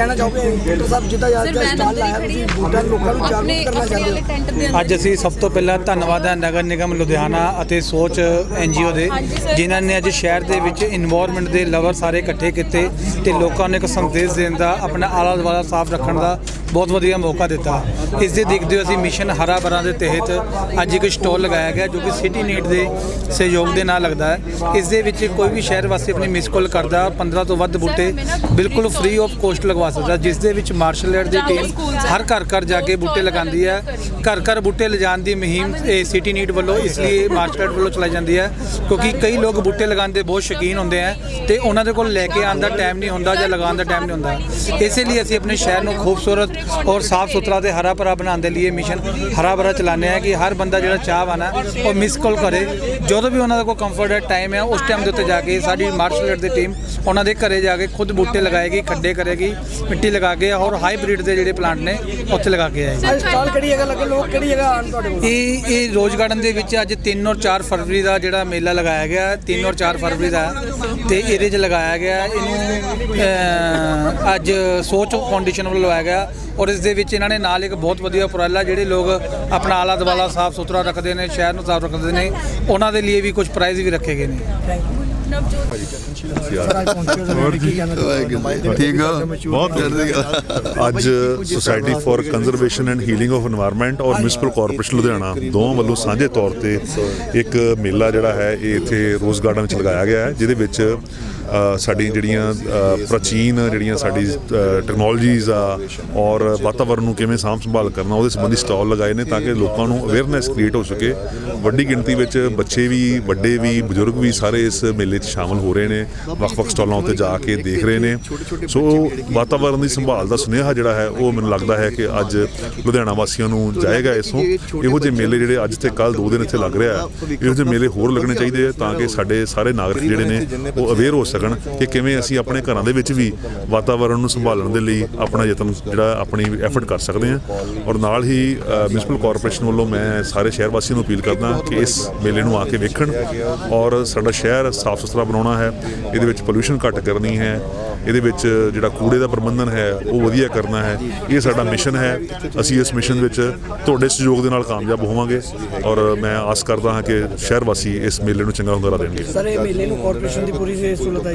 ਕਹਿਣਾ ਚਾਹੋਗੇ ਡਾਕਟਰ ਸਾਹਿਬ ਜਿੱਦਾਂ ਅੱਜ ਮੈਂ ਸਟਾਲ ਲਾਇਆ ਹੀ ਤੁਸੀਂ ਬੂਟਾ ਲੋਕਾਂ ਨੂੰ ਜਾਗਰੂਕ ਕਰਨਾ ਚਾਹੁੰਦੇ ਹੋ ਦੇ ਅੱਜ ਅਸੀਂ ਸਭ ਤੋਂ ਪਹਿਲਾਂ ਧੰਨਵਾਦ ਹੈ ਨਗਰ ਨਿਗਮ ਲੁਧਿਆਣਾ ਅਤੇ ਸੋਚ ਐਨਜੀਓ ਦੇ। ਜਿਨ੍ਹਾਂ ਨੇ ਅੱਜ ਸ਼ਹਿਰ ਦੇ ਵਿੱਚ ਇਨਵਾਇਰਨਮੈਂਟ ਦੇ ਲਵਰ ਸਾਰੇ ਇਕੱਠੇ ਕੀਤੇ ਤੇ ਲੋਕਾਂ ਨੂੰ ਇੱਕ ਸੰਦੇਸ਼ ਦੇਣ ਦਾ ਆਪਣਾ ਆਲਾ ਦੁਆਲਾ ਸਾਫ਼ ਰੱਖਣ ਦਾ ਬਹੁਤ ਵਧੀਆ ਮੌਕਾ ਦਿੱਤਾ। ਇਸ ਦੇ ਦੇਖਦੇ ਹੋਏ ਅਸੀਂ ਮਿਸ਼ਨ ਹਰਾ ਭਰਾ ਦੇ ਤਹਿਤ ਅੱਜ ਇੱਕ ਸਟਾਲ ਲਗਾਇਆ ਗਿਆ ਜੋ ਕਿ ਸਿਟੀ ਨੀਟ ਦੇ ਸਹਿਯੋਗ ਦੇ ਨਾਲ ਲੱਗਦਾ ਹੈ। ਇਸ ਦੇ ਵਿੱਚ ਕੋਈ ਵੀ ਸ਼ਹਿਰ ਵਾਸੀ ਆਪਣੀ ਮਿਸ ਕਾਲ ਕਰਦਾ 15 ਤੋਂ ਵੱਧ ਬੂਟੇ ਬਿਲਕੁਲ ਫ੍ਰੀ ਆਫ ਕੋਸਟ ਲਗਵਾ ਸਕਦਾ ਜਿਸ ਦੇ ਵਿੱਚ ਮਾਰਸ਼ਲ ਆਰਟ ਦੀ ਟੀਮ ਹਰ ਘਰ ਘਰ ਜਾ ਕੇ ਬੂਟੇ ਲਗਾਉਂਦੀ ਹੈ। ਘਰ ਘਰ ਬੂਟੇ ਲਿਜਾਣ ਦੀ ਮੁਹਿੰਮ ਇਹ ਸਿਟੀ ਨੀਟ ਵੱਲੋਂ ਇਸ ਲਈ ਮਾਰਸ਼ਲ ਆਰਟ ਵੱਲੋਂ ਚਲਾਈ ਜਾਂਦੀ ਹੈ ਕਿਉਂਕਿ ਕਈ ਲੋਕ ਬੂਟੇ ਲਗਾਉਣ ਦੇ ਬਹੁਤ ਸ਼ੌਕੀਨ ਹੁੰਦੇ ਆ ਤੇ ਉਹਨਾਂ ਦੇ ਕੋਲ ਲੈ ਕੇ ਆਉਣ ਦਾ ਟਾਈਮ ਨਹੀਂ ਹੁੰਦਾ ਜਾਂ ਲਗਾਉਣ ਦਾ ਟਾਈਮ ਨਹੀਂ ਹੁੰਦਾ। ਇਸੇ ਲਈ ਅਸੀਂ ਆਪਣੇ ਸ਼ਹਿਰ ਨੂੰ ਖੂਬਸੂਰਤ ਔਰ ਸਾਫ਼ ਸੁਥਰਾ ਤੇ ਹਰਾ ਭਰਾ ਬਣਾਉਣ ਦੇ ਲਈ ਮਿਸ਼ਨ ਹਰਾ ਭਰਾ ਚਲਾਉਂਦੇ ਆ ਕਿ ਹਰ ਬੰਦਾ ਜਿਹੜਾ ਚਾਹਵਾਨ ਹੈ ਉਹ ਮਿਸ ਕਾਲ ਕਰੇ। ਜਦੋਂ ਵੀ ਉਹਨਾਂ ਦਾ ਕੋਈ ਕੰਫਰਟ ਟਾਈਮ ਹੈ ਉਸ ਟਾਈਮ ਦੇ ਉੱਤੇ ਜਾ ਕੇ ਸਾਡੀ ਮਾਰਸ਼ਲ ਆਰਟ ਦੀ ਟੀਮ ਉਹਨਾਂ ਦੇ ਘਰੇ ਜਾ ਕੇ ਖੁਦ ਬੂਟੇ ਲਗਾਏਗੀ ਖੱਡੇ ਕਰੇਗੀ ਮਿੱਟੀ ਲਗਾ ਕੇ ਔਰ ਹਾਈਬ੍ਰਿਡ ਦੇ ਜਿਹੜੇ ਪਲਾਂਟ ਨੇ ਉੱਥੇ ਲਗਾ ਕੇ ਆਏਗੀ। ਅੱਜ ਸਟਾਲ ਕਿਹੜੀ ਜਗ੍ਹਾ ਲੱਗੇ? ਲੋਕ ਕਿਹੜੀ ਜਗ੍ਹਾ ਆਣ ਤੁਹਾਡੇ ਕੋਲ? ਇਹ ਇਹ ਰੋਜ਼ ਗਾਰਡਨ ਦੇ ਵਿੱਚ ਅੱਜ 3 ਔਰ 4 ਫਰਵਰੀ ਦਾ ਜਿਹੜਾ ਮੇਲਾ ਲਗਾਇਆ ਗਿਆ 3 ਔਰ 4 ਫਰਵਰੀ ਦਾ। ਤੇ ਇਹਦੇ 'ਚ ਲਗਾਇਆ ਗਿਆ ਇਹਨੂੰ ਅੱਜ ਸੋਚ ਫਾਊਂਡੇਸ਼ਨ ਵੱਲੋਂ ਲਗਾਇਆ ਗਿਆ। ਔਰ ਇਸ ਦੇ ਵਿੱਚ ਇਹਨਾਂ ਨੇ ਨਾਲ ਇੱਕ ਬਹੁਤ ਵਧੀਆ ਉਪਰਾਲਾ ਜਿਹੜੇ ਲੋਕ ਆਪਣਾ ਆਲਾ ਦਵਾਲਾ ਸਾਫ਼ ਸੁਥਰਾ ਰੱਖਦੇ ਨੇ ਸ਼ਹਿਰ ਨੂੰ ਸਾਫ਼ ਰੱਖਦੇ ਨੇ ਉਹਨਾਂ ਦੇ ਲਈ ਵੀ ਕੁਝ ਪ੍ਰਾਈਜ਼ ਵੀ ਰੱਖੇ ਗਏ ਨੇ। ਠੀਕ ਆ। ਬਹੁਤ ਅੱਜ society for conservation and healing of environment ਔਰ ਮਿਊਨਿਸਪਲ ਕਾਰਪੋਰੇਸ਼ਨ ਲੁਧਿਆਣਾ ਦੋਵਾਂ ਵੱਲੋਂ ਸਾਂਝੇ ਤੌਰ ਤੇ ਇੱਕ ਮੇਲਾ ਜਿਹੜਾ ਹੈ ਇਹ ਇੱਥੇ ਰੋਜ਼ ਗਾਰਡਨ ਵਿੱਚ ਲਗਾਇਆ ਗਿਆ ਹੈ ਜਿਹਦੇ ਵਿੱਚ ਅ, ਸਾਡੀ ਜਿਹੜੀਆਂ ਪ੍ਰਾਚੀਨ ਜਿਹੜੀਆਂ ਸਾਡੀ ਟੈਕਨੋਲੋਜੀਜ਼ ਆ ਔਰ ਵਾਤਾਵਰਣ ਨੂੰ ਕਿਵੇਂ ਸਾਂਭ ਸੰਭਾਲ ਕਰਨਾ ਉਹਦੇ ਸੰਬੰਧੀ ਸਟਾਲ ਲਗਾਏ ਨੇ ਤਾਂ ਕਿ ਲੋਕਾਂ ਨੂੰ ਅਵੇਅਰਨੈਸ ਕ੍ਰੀਏਟ ਹੋ ਸਕੇ। ਵੱਡੀ ਗਿਣਤੀ ਵਿੱਚ ਬੱਚੇ ਵੀ ਵੱਡੇ ਵੀ ਬਜ਼ੁਰਗ ਵੀ ਸਾਰੇ ਇਸ ਮੇਲੇ 'ਚ ਸ਼ਾਮਲ ਹੋ ਰਹੇ ਨੇ ਵੱਖ-ਵੱਖ ਸਟਾਲਾਂ ਉੱਤੇ ਜਾ ਕੇ ਦੇਖ ਰਹੇ ਨੇ। ਸੋ ਵਾਤਾਵਰਣ ਦੀ ਸੰਭਾਲ ਦਾ ਸੁਨੇਹਾ ਜਿਹੜਾ ਹੈ ਉਹ ਮੈਨੂੰ ਲੱਗਦਾ ਹੈ ਕਿ ਅੱਜ ਲੁਧਿਆਣਾ ਵਾਸੀਆਂ ਨੂੰ ਜਾਏਗਾ ਇਸੋਂ। ਇਹੋ ਜਿਹੇ ਮੇਲੇ ਜਿਹੜੇ ਅੱਜ ਤੇ ਕੱਲ ਦੋ ਦਿਨ ਇੱਥੇ ਲੱਗ ਰਿਹਾ ਹੈ। ਇਹੋ ਜਿਹੇ ਮੇਲੇ ਹੋਰ ਲੱਗਣੇ ਚਾਹੀਦੇ ਆ ਤਾਂ ਕਿ ਸਾਡੇ ਸਾਰੇ ਨਾਗਰਿਕ ਜਿਹੜੇ ਨੇ ਉਹ ਅਵੇਅਰ ਹੋ ਸਕਣ। ਸਕਣ ਕਿ ਕਿਵੇਂ ਅਸੀਂ ਆਪਣੇ ਘਰਾਂ ਦੇ ਵਿੱਚ ਵੀ ਵਾਤਾਵਰਣ ਨੂੰ ਸੰਭਾਲਣ ਦੇ ਲਈ ਆਪਣਾ ਯਤਨ, ਜਿਹੜਾ ਆਪਣੀ ਐਫਰਟ ਕਰ ਸਕਦੇ ਹਾਂ। ਔਰ ਨਾਲ ਹੀ ਮਿਊਨਿਸਪਲ ਕਾਰਪੋਰੇਸ਼ਨ ਵੱਲੋਂ ਮੈਂ ਸਾਰੇ ਸ਼ਹਿਰ ਵਾਸੀਆਂ ਨੂੰ ਅਪੀਲ ਕਰਦਾ ਕਿ ਇਸ ਮੇਲੇ ਨੂੰ ਆ ਕੇ ਵੇਖਣ। ਔਰ ਸਾਡਾ ਸ਼ਹਿਰ ਸਾਫ਼ ਸੁਥਰਾ ਬਣਾਉਣਾ ਹੈ। ਇਹਦੇ ਵਿੱਚ ਪੋਲੂਸ਼ਨ ਘੱਟ ਕਰਨੀ ਹੈ। ਇਹਦੇ ਵਿੱਚ ਜਿਹੜਾ ਕੂੜੇ ਦਾ ਪ੍ਰਬੰਧਨ ਹੈ ਉਹ ਵਧੀਆ ਕਰਨਾ ਹੈ। ਇਹ ਸਾਡਾ ਮਿਸ਼ਨ ਹੈ। ਅਸੀਂ ਇਸ ਮਿਸ਼ਨ ਵਿੱਚ ਤੁਹਾਡੇ ਸਹਿਯੋਗ ਦੇ ਨਾਲ ਕਾਮਯਾਬ ਹੋਵਾਂਗੇ ਔਰ ਮੈਂ ਆਸ ਕਰਦਾ ਹਾਂ ਕਿ ਸ਼ਹਿਰ ਵਾਸੀ ਇਸ ਮੇਲੇ ਨੂੰ ਚੰਗਾ ਹੁੰਗਾਰਾ ਦੇਣਗੇ। ਸਰ ਇਹ ਮੇਲੇ ਨੂੰ ਕਾਰਪੋਰੇਸ਼ਨ ਦੀ ਪੂਰੀ ਸਹੂਲਤ ਹੈ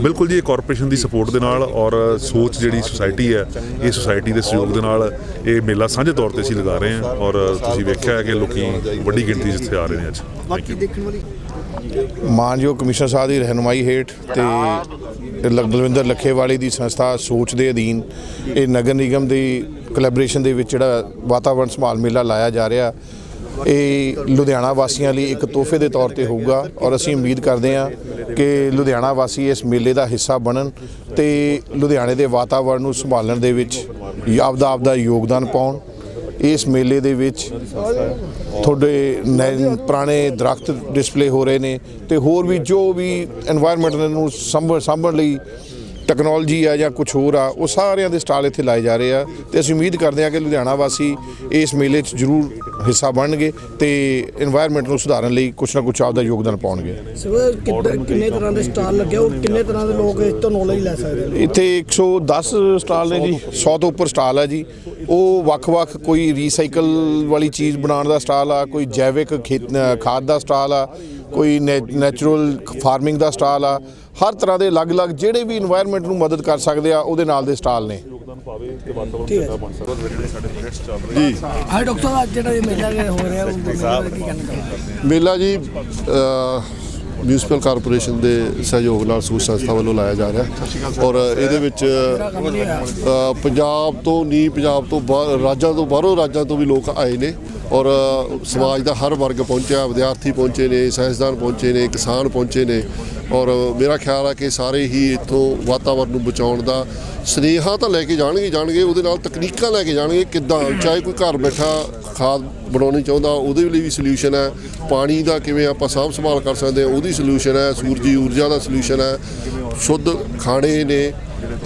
ਬਿਲਕੁਲ ਜੀ ਇਹ ਕਾਰਪੋਰੇਸ਼ਨ ਦੀ ਸਪੋਰਟ ਦੇ ਨਾਲ ਔਰ ਸੋਚ ਜਿਹੜੀ ਸੁਸਾਇਟੀ ਹੈ ਇਹ ਸੁਸਾਇਟੀ ਦੇ ਸਹਿਯੋਗ ਦੇ ਨਾਲ ਇਹ ਮੇਲਾ ਸਾਂਝੇ ਤੌਰ ਤੇ ਅਸੀਂ ਲਗਾ ਰਹੇ ਹਾਂ ਔਰ ਤੁਸੀਂ ਵੇਖਿਆ ਹੈ ਕਿ ਲੋਕੀ ਵੱਡੀ ਗਿਣਤੀ 'ਚ ਇੱਥੇ ਆ ਰਹੇ ਨੇ ਅੱਜ। ਯੂ ਦੇਖਣ ਵਾਲੀ ਮਾਨਯੋਗ ਕਮਿਸ਼ਨਰ ਸਾਹਿਬ ਦੀ ਰਹਿਨੁਮਾਈ ਹੇਠ ਤੇ ਬਲਵਿੰਦਰ ਲੱਖੇਵਾਲੀ ਦੀ ਸੰਸਥਾ ਸੋਚ ਦੇ ਅਧੀਨ ਇਹ ਨਗਰ ਨਿਗਮ ਦੀ ਕੋਲੈਬੋਰੇਸ਼ਨ ਦੇ ਵਿੱਚ ਜਿਹੜਾ ਵਾਤਾਵਰਣ ਸੰਭਾਲ ਮੇਲਾ ਲਾਇਆ ਜਾ ਰਿਹਾ, ਇਹ ਲੁਧਿਆਣਾ ਵਾਸੀਆਂ ਲਈ ਇੱਕ ਤੋਹਫੇ ਦੇ ਤੌਰ ਤੇ ਹੋਊਗਾ ਔਰ ਅਸੀਂ ਉਮੀਦ ਕਰਦੇ ਹਾਂ ਕਿ ਲੁਧਿਆਣਾ ਵਾਸੀ ਇਸ ਮੇਲੇ ਦਾ ਹਿੱਸਾ ਬਣਨ ਤੇ ਲੁਧਿਆਣੇ ਦੇ ਵਾਤਾਵਰਣ ਨੂੰ ਸੰਭਾਲਣ ਦੇ ਵਿੱਚ ਆਪਦਾ ਆਪਦਾ ਯੋਗਦਾਨ ਪਾਉਣ। ਇਸ ਮੇਲੇ ਦੇ ਵਿੱਚ ਤੁਹਾਡੇ ਪੁਰਾਣੇ ਦਰਖਤ ਡਿਸਪਲੇ ਹੋ ਰਹੇ ਨੇ ਤੇ ਹੋਰ ਵੀ ਜੋ ਵੀ এনवायरमेंट ਨੂੰ ਸੰਭਾਲ ਲਈ ਟੈਕਨੋਲੋਜੀ ਆ ਜਾਂ ਕੁਝ ਹੋਰ ਆ ਉਹ ਸਾਰਿਆਂ ਦੇ ਸਟਾਲ ਇੱਥੇ ਲਾਏ ਜਾ ਰਹੇ ਆ ਤੇ ਅਸੀਂ ਉਮੀਦ ਕਰਦੇ ਹਾਂ ਕਿ ਲੁਧਿਆਣਾ ਵਾਸੀ ਇਸ ਮੇਲੇ 'ਚ ਜ਼ਰੂਰ ਹਿੱਸਾ ਬਣਨਗੇ ਤੇ এনवायरमेंट ਨੂੰ ਸੁਧਾਰਨ ਲਈ ਕੁਝ ਨਾ ਕੁਝ ਆਪਦਾ ਯੋਗਦਾਨ ਪਾਉਣਗੇ। ਸਰ ਕਿੰਨੇ ਤਰ੍ਹਾਂ ਦੇ ਸਟਾਲ ਲੱਗੇ ਔਰ ਕਿੰਨੇ ਤਰ੍ਹਾਂ ਦੇ ਲੋਕ ਇਸ ਤੋਂ ਨੌਲੇਜ ਲੈ ਸਕਦੇ ਨੇ? ਇੱਥੇ 110 ਸਟਾਲ ਨੇ ਜੀ 100 ਤੋਂ ਉੱਪਰ ਸਟਾਲ ਆ ਜੀ। ਉਹ ਵੱਖ-ਵੱਖ ਕੋਈ ਰੀਸਾਈਕਲ ਵਾਲੀ ਚੀਜ਼ ਬਣਾਉਣ ਦਾ ਸਟਾਲ ਆ ਕੋਈ ਜੈਵਿਕ ਖੇਤ ਖਾਦ ਦਾ ਸਟਾਲ ਆ ਕੋਈ ਨੈਚੁਰਲ ਫਾਰਮਿੰਗ ਦਾ ਸਟਾਲ ਆ ਹਰ ਤਰ੍ਹਾਂ ਦੇ ਅਲੱਗ-ਅਲੱਗ ਜਿਹੜੇ ਵੀ এনवायरमेंट ਨੂੰ ਮਦਦ ਕਰ ਸਕਦੇ ਆ ਉਹਦੇ ਨਾਲ ਦੇ ਸਟਾਲ ਨੇ। ਮੇਲਾ ਜੀ ਮਿਊਨਿਸਪਲ ਕਾਰਪੋਰੇਸ਼ਨ ਦੇ ਸਹਿਯੋਗ ਨਾਲ ਸੂਚ ਸੰਸਥਾ ਵੱਲੋਂ ਲਾਇਆ ਜਾ ਰਿਹਾ ਔਰ ਇਹਦੇ ਵਿੱਚ ਪੰਜਾਬ ਤੋਂ ਨਹੀਂ ਪੰਜਾਬ ਤੋਂ ਬਾਹਰ, ਰਾਜਾਂ ਤੋਂ ਬਾਹਰੋਂ ਰਾਜਾਂ ਤੋਂ ਵੀ ਲੋਕ ਆਏ ਨੇ। ਔਰ ਸਮਾਜ ਦਾ ਹਰ ਵਰਗ ਪਹੁੰਚਿਆ, ਵਿਦਿਆਰਥੀ ਪਹੁੰਚੇ ਨੇ ਸਾਇੰਸਦਾਨ ਪਹੁੰਚੇ ਨੇ, ਕਿਸਾਨ ਪਹੁੰਚੇ ਨੇ। ਔਰ ਮੇਰਾ ਖਿਆਲ ਆ ਕਿ ਸਾਰੇ ਹੀ ਇੱਥੋਂ ਵਾਤਾਵਰਣ ਨੂੰ ਬਚਾਉਣ ਦਾ ਸਨੇਹਾ ਤਾਂ ਲੈ ਕੇ ਜਾਣਗੇ ਜਾਣਗੇ, ਉਹਦੇ ਨਾਲ ਤਕਨੀਕਾਂ ਲੈ ਕੇ ਜਾਣਗੇ ਕਿੱਦਾਂ, ਚਾਹੇ ਕੋਈ ਘਰ ਬੈਠਾ ਖਾਦ ਬਣਾਉਣੀ ਚਾਹੁੰਦਾ, ਉਹਦੇ ਲਈ ਵੀ ਸੋਲੂਸ਼ਨ ਹੈ। ਪਾਣੀ ਦਾ ਕਿਵੇਂ ਆਪਾਂ ਸਾਂਭ ਸੰਭਾਲ ਕਰ ਸਕਦੇ ਹਾਂ, ਉਹਦੀ ਸੋਲੂਸ਼ਨ ਹੈ। ਸੂਰਜੀ ਊਰਜਾ ਦਾ ਸੋਲੂਸ਼ਨ ਹੈ। ਸ਼ੁੱਧ ਖਾਣੇ ਨੇ।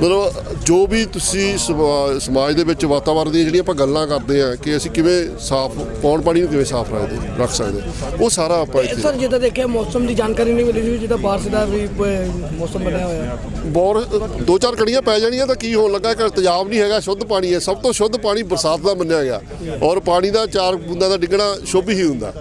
ਮਤਲਬ ਜੋ ਵੀ ਤੁਸੀਂ ਸਮਾ- ਸਮਾਜ ਦੇ ਵਿੱਚ ਵਾਤਾਵਰਣ ਦੀਆਂ ਜਿਹੜੀਆਂ ਆਪਾਂ ਗੱਲਾਂ ਕਰਦੇ ਆ ਕਿ ਅਸੀਂ ਕਿਵੇਂ ਸਾਫ਼ ਪੌਣ ਪਾਣੀ ਨੂੰ ਕਿਵੇਂ ਸਾਫ਼ ਰੱਖਦੇ ਰੱਖ ਸਕਦੇ ਉਹ ਸਾਰਾ ਆਪਾਂ ਇੱਥੇ ਸਰ ਜਿੱਦਾਂ ਦੇਖਿਆ ਮੌਸਮ ਦੀ ਜਾਣਕਾਰੀ ਨਹੀਂ ਮਿਲੀ ਸੀ ਜਿੱਦਾਂ ਬਾਰਿਸ਼ ਦਾ ਵੀ ਮੌਸਮ ਬਣਿਆ ਹੋਇਆ। ਬੌਰ ਦੋ ਚਾਰ ਕੜੀਆਂ ਪੈ ਜਾਣੀਆਂ ਤਾਂ ਕੀ ਹੋਣ ਲੱਗਾ? ਕਿ ਤੇਜ਼ਾਬ ਨਹੀਂ ਹੈਗਾ ਸ਼ੁੱਧ ਪਾਣੀ ਹੈ। ਸਭ ਤੋਂ ਸ਼ੁੱਧ ਪਾਣੀ ਬਰਸਾਤ ਦਾ ਮੰਨਿਆ ਗਿਆ। ਔਰ ਪਾਣੀ ਦਾ ਚਾਰ ਬੂੰਦਾਂ ਦਾ ਡਿੱਗਣਾ ਸ਼ੁਭ ਹੀ ਹੁੰਦਾ।